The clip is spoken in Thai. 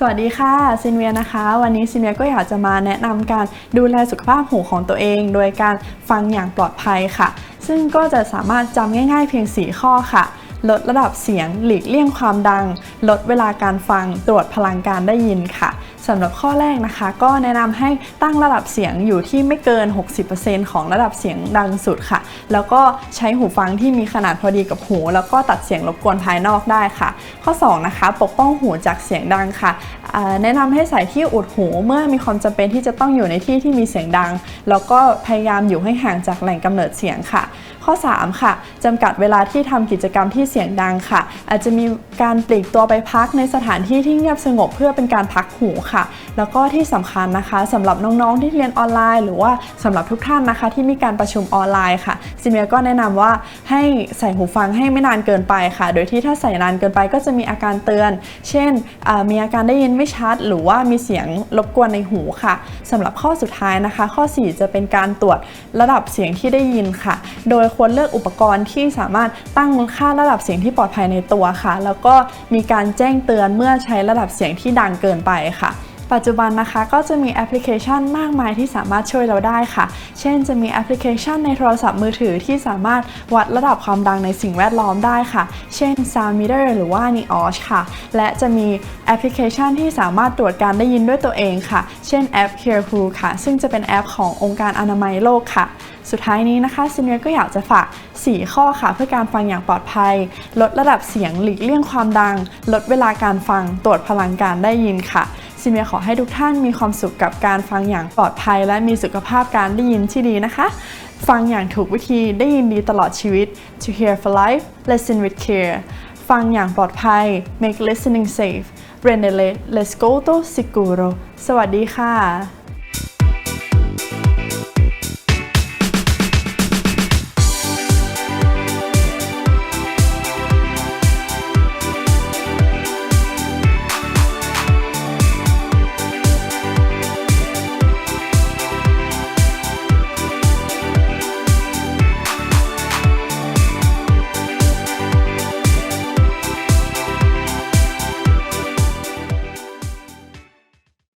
สวัสดีค่ะซินเวียนะคะ วันนี้ซินเวียก็อยากจะมาแนะนำการดูแลสุขภาพหูของตัวเอง โดยการฟังอย่างปลอดภัยค่ะ ซึ่งก็จะสามารถจำง่าย ๆ เพียง 4 ข้อค่ะ ลดระดับเสียง หลีกเลี่ยงความดัง ลดเวลาการฟัง ตรวจพลังการได้ยินค่ะสำหรับข้อแรกนะคะ ก็แนะนำให้ตั้งระดับเสียงอยู่ที่ไม่เกิน 60%ของระดับเสียงดังสุดค่ะ แล้วก็ใช้หูฟังที่มีขนาดพอดีกับหู แล้วก็ตัดเสียงรบกวนภายนอกได้ค่ะ ข้อ 2 นะคะ ปกป้องหูจากเสียงดังค่ะแนะนำให้ใส่ที่อุดหูเมื่อมีความจำเป็นที่จะต้องอยู่ในที่ที่มีเสียงดัง แล้วก็พยายามอยู่ให้ห่างจากแหล่งกำเนิดเสียงค่ะ ข้อ 3 ค่ะจำกัดเวลาที่ทำกิจกรรมที่เสียงดังค่ะ อาจจะมีการปลีกตัวไปพักในสถานที่ที่เงียบสงบเพื่อเป็นการพักหูค่ะ แล้วก็ที่สำคัญนะคะสำหรับน้องๆที่เรียนออนไลน์ หรือว่าสำหรับทุกท่านนะคะ ที่มีการประชุมออนไลน์ค่ะซิเมียก็แนะนำว่าให้ใส่หูฟังให้ไม่นานเกินไปค่ะ โดยที่ถ้าใส่นานเกินไปก็จะมีอาการเตือน เช่นมีอาการได้ยินไม่ชัด หรือว่ามีเสียงรบกวนในหูค่ะสำหรับข้อสุดท้ายนะคะ ข้อ 4 จะเป็นการตรวจระดับเสียงที่ได้ยินค่ะ โดยควรเลือกอุปกรณ์ที่สามารถตั้งค่าระดับเสียงที่ปลอดภัยในตัวค่ะ แล้วก็มีการแจ้งเตือนเมื่อใช้ระดับเสียงที่ดังเกินไปค่ะปัจจุบันนะคะก็จะมีแอปพลิเคชันมากมายที่สามารถช่วยเราได้ค่ะ เช่นจะมีแอปพลิเคชันในโทรศัพท์มือถือที่สามารถวัดระดับความดังในสิ่งแวดล้อมได้ค่ะ เช่น Sound Meter หรือว่า Neos ค่ะ และจะมีแอปพลิเคชันที่สามารถตรวจการได้ยินด้วยตัวเองค่ะ เช่นแอป Hearwho ค่ะ ซึ่งจะเป็นแอปขององค์การอนามัยโลกค่ะ สุดท้ายนี้นะคะซินเนียก็อยากจะฝาก 4 ข้อค่ะ เพื่อการฟังอย่างปลอดภัย ลดระดับเสียงหลีกเลี่ยงความดัง ลดเวลาการฟังตรวจพลังการได้ยินค่ะซินเนียขอให้ทุกท่านมีความสุขกับการฟังอย่างปลอดภัย และมีสุขภาพการได้ยินที่ดีนะคะ ฟังอย่างถูกวิธีได้ยินดีตลอดชีวิต to hear for life listen with care ฟังอย่างปลอดภัย make listening safe Rendele Let's go to Siguro สวัสดีค่ะ